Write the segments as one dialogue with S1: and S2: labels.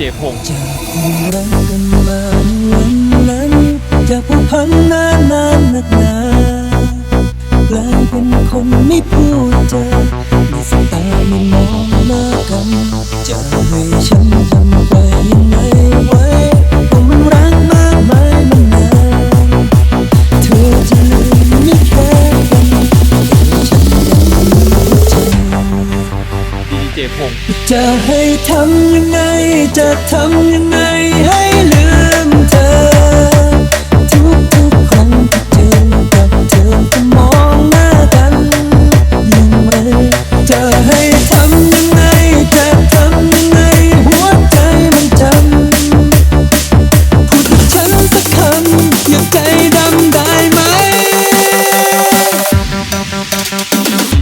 S1: เจพงษ
S2: ์จากความรักกันมาวันนั้นจากผู้พันนานนานนักหนากลายเป็นคนไม่พูดจามีสายตาไม่มองหน้ากันจะให้ฉันทำไปยังไงไว้ผมมันรักมากมายมันนานเธอจะลืมไม่แค่กันฉันยังมีใจ
S1: ดีเจพงษ์
S2: จะให้ทำยังไง จะทำยังไงให้ลืมเธอ ทุกทุกครั้งที่เจอกับเธอจะมองหน้ากันย่างไรจะให้ทำยังไงจะทำยังไงหัวใจมันจำพูดกับฉันสักคำอย่าใจดำได้ไหม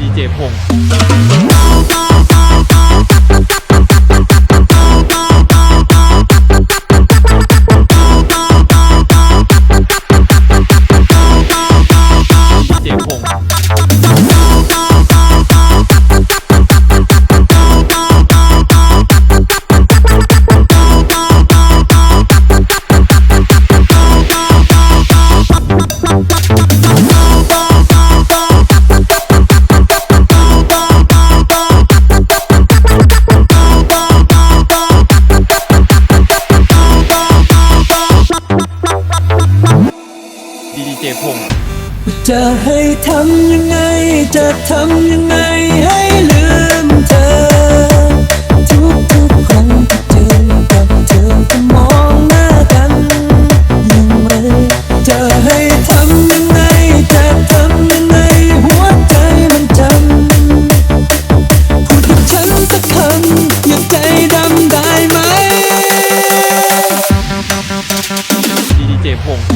S1: ดีเจพงษ์ พงศ์
S2: จะให้ทำยังไง จะทำยังไงให้ลืมเธอ ทุกทุกครั้งที่เจอกับเธอมองหน้ากันย่งไรจะให้ทำยังไง จะทำยังไงหัวใจมันจำพูดกับฉันสักคำอย่าใจดำได้ไหม
S1: ดีเจพงศ์